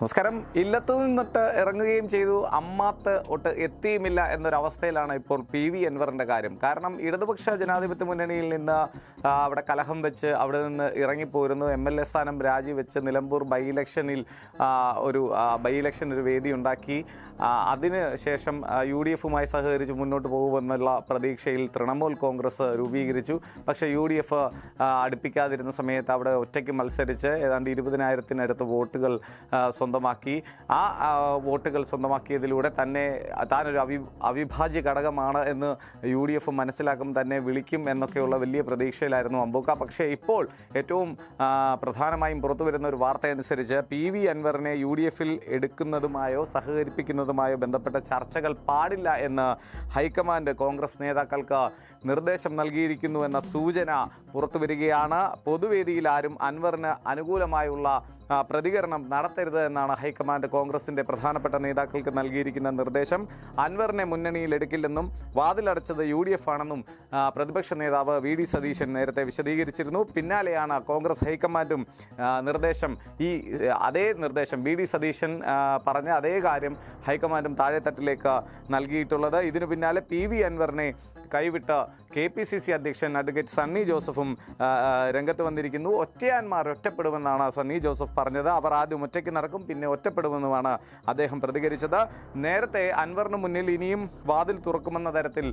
നമസ്കാരം. ഇല്ലത്ത് നിന്നിട്ട് ഇറങ്ങുകയും ചെയ്തു. അമ്മാത്ത് ഒട്ട് എത്തിയുമില്ല എന്നൊരവസ്ഥയിലാണ് ഇപ്പോൾ പി വി അൻവറിന്റെ കാര്യം. കാരണം ഇടതുപക്ഷ ജനാധിപത്യ മുന്നണിയിൽ നിന്ന് അവിടെ കലഹം വെച്ച് അവിടെ നിന്ന് ഇറങ്ങിപ്പോരുന്നു എം എൽ എ സ്ഥാനം രാജിവെച്ച് നിലമ്പൂർ ബൈ ഇലക്ഷനിൽ ഒരു ബൈ ഇലക്ഷൻ ഒരു വേദി ഉണ്ടാക്കി. അതിന് ശേഷം യു ഡി എഫുമായി സഹകരിച്ച് മുന്നോട്ട് പോകുമെന്നുള്ള പ്രതീക്ഷയിൽ തൃണമൂൽ കോൺഗ്രസ് രൂപീകരിച്ചു. പക്ഷേ യു ഡി എഫ് അടുപ്പിക്കാതിരുന്ന സമയത്ത് അവിടെ ഒറ്റയ്ക്ക് മത്സരിച്ച് ഏതാണ്ട് ഇരുപതിനായിരത്തിനടുത്ത് വോട്ടുകൾ ആ, സ്വന്തമാക്കി. ആ വോട്ടുകൾ സ്വന്തമാക്കിയതിലൂടെ തന്നെ താനൊരു അവി അവിഭാജ്യ ഘടകമാണ് എന്ന് യു ഡി എഫ് മനസ്സിലാക്കും തന്നെ വിളിക്കും എന്നൊക്കെയുള്ള വലിയ പ്രതീക്ഷയിലായിരുന്നു അമ്പൂക്ക പക്ഷേ ഇപ്പോൾ ഏറ്റവും പ്രധാനമായും പുറത്തു വരുന്ന ഒരു വാർത്തയനുസരിച്ച് പി വി അൻവറിനെ യു ഡി എഫിൽ എടുക്കുന്നതുമായോ സഹകരിപ്പിക്കുന്നതുമായോ ബന്ധപ്പെട്ട ചർച്ചകൾ പാടില്ല എന്ന് ഹൈക്കമാൻഡ് കോൺഗ്രസ് നേതാക്കൾക്ക് നിർദ്ദേശം നൽകിയിരിക്കുന്നു എന്ന സൂചന പുറത്തു വരികയാണ്. പൊതുവേദിയിൽ ആരും അൻവറിന് അനുകൂലമായുള്ള പ്രതികരണം നടത്തരുത് എന്നാണ് ഹൈക്കമാൻഡ് കോൺഗ്രസിന്റെ പ്രധാനപ്പെട്ട നേതാക്കൾക്ക് നൽകിയിരിക്കുന്ന നിർദ്ദേശം. അൻവറിനെ മുന്നണിയിൽ എടുക്കില്ലെന്നും വാതിലടച്ചത് യു ഡി എഫ് ആണെന്നും പ്രതിപക്ഷ നേതാവ് വി ഡി സതീശൻ നേരത്തെ വിശദീകരിച്ചിരുന്നു. പിന്നാലെയാണ് കോൺഗ്രസ് ഹൈക്കമാൻഡും നിർദ്ദേശം. ഈ അതേ നിർദ്ദേശം വി ഡി സതീശൻ പറഞ്ഞ അതേ കാര്യം ഹൈക്കമാൻഡും താഴെത്തട്ടിലേക്ക് നൽകിയിട്ടുള്ളത്. ഇതിനു പിന്നാലെ പി വി അൻവറിനെ കൈവിട്ട് കെ പി സി സി അധ്യക്ഷൻ അഡ്വക്കേറ്റ് സണ്ണി ജോസഫും രംഗത്ത് വന്നിരിക്കുന്നു. ഒറ്റയാന്മാർ ഒറ്റപ്പെടുമെന്നാണ് സണ്ണി ജോസഫ് പറഞ്ഞത്. അവർ ആദ്യം ഒറ്റയ്ക്ക് നടക്കും പിന്നെ ഒറ്റപ്പെടുമെന്നുമാണ് അദ്ദേഹം പ്രതികരിച്ചത്. നേരത്തെ അൻവറിന് മുന്നിൽ ഇനിയും വാതിൽ തുറക്കുമെന്ന തരത്തിൽ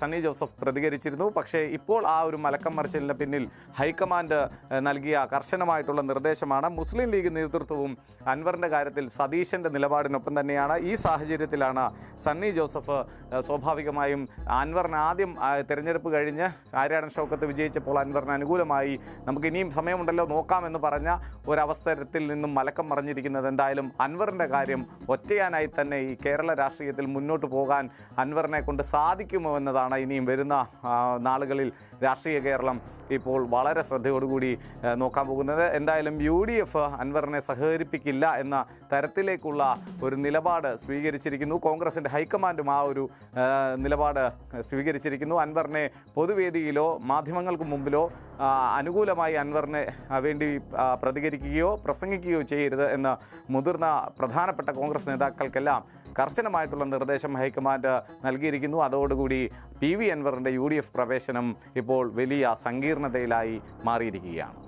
സണ്ണി ജോസഫ് പ്രതികരിച്ചിരുന്നു. പക്ഷേ ഇപ്പോൾ ആ ഒരു മലക്കം മറിച്ചിലിന് പിന്നിൽ ഹൈക്കമാൻഡ് നൽകിയ കർശനമായിട്ടുള്ള നിർദ്ദേശമാണ്. മുസ്ലിം ലീഗ് നേതൃത്വവും അൻവറിന്റെ കാര്യത്തിൽ സതീശന്റെ നിലപാടിനൊപ്പം തന്നെയാണ്. ഈ സാഹചര്യത്തിലാണ് സണ്ണി ജോസഫ് സ്വാഭാവികമായും അൻവറിന് ആദ്യം തിരഞ്ഞെടുപ്പ് കഴിഞ്ഞ് ആര്യാടൻ ഷൗക്കത്ത് വിജയിച്ചപ്പോൾ അൻവറിന് അനുകൂലമായി നമുക്ക് ഇനിയും സമയമുണ്ടല്ലോ നോക്കാമെന്ന് പറഞ്ഞ ഒരവസരത്തിൽ നിന്നും മലക്കം മറിഞ്ഞിരിക്കുന്നത് എന്തായാലും അൻവറിന്റെ കാര്യം ഒറ്റയാനായി തന്നെ ഈ കേരള രാഷ്ട്രീയത്തിൽ മുന്നോട്ട് പോകാൻ അൻവറിനെ കൊണ്ട് സാധിക്കുമോ എന്നതാണ് ഇനിയും വരുന്ന നാളുകളിൽ രാഷ്ട്രീയ കേരളം ഇപ്പോൾ വളരെ ശ്രദ്ധയോടുകൂടി നോക്കാൻ പോകുന്നത്. എന്തായാലും യു ഡി എഫ് അൻവറിനെ സഹകരിപ്പിക്കില്ല എന്ന തരത്തിലേക്കുള്ള ഒരു നിലപാട് സ്വീകരിച്ചിരിക്കുന്നു. കോൺഗ്രസിന്റെ ഹൈക്കമാൻഡും ആ ഒരു നിലപാട് സ്വീകരിച്ചിരിക്കുന്നു. അൻവറിനെ പൊതുവേദിയിലോ മാധ്യമങ്ങൾക്ക് മുമ്പിലോ അനുകൂലമായി അൻവറിനെ വേണ്ടി പ്രതികരിക്കുകയോ പ്രസംഗിക്കുകയോ ചെയ്യരുത് മുതിർന്ന പ്രധാനപ്പെട്ട കോൺഗ്രസ് നേതാക്കൾക്കെല്ലാം കർശനമായിട്ടുള്ള നിർദ്ദേശം ഹൈക്കമാൻഡ് നൽകിയിരിക്കുന്നു. അതോടുകൂടി പി വി അൻവറിന്റെ യു ഡി എഫ് പ്രവേശനം ഇപ്പോൾ വലിയ സങ്കീർണതയിലായി മാറിയിരിക്കുകയാണ്.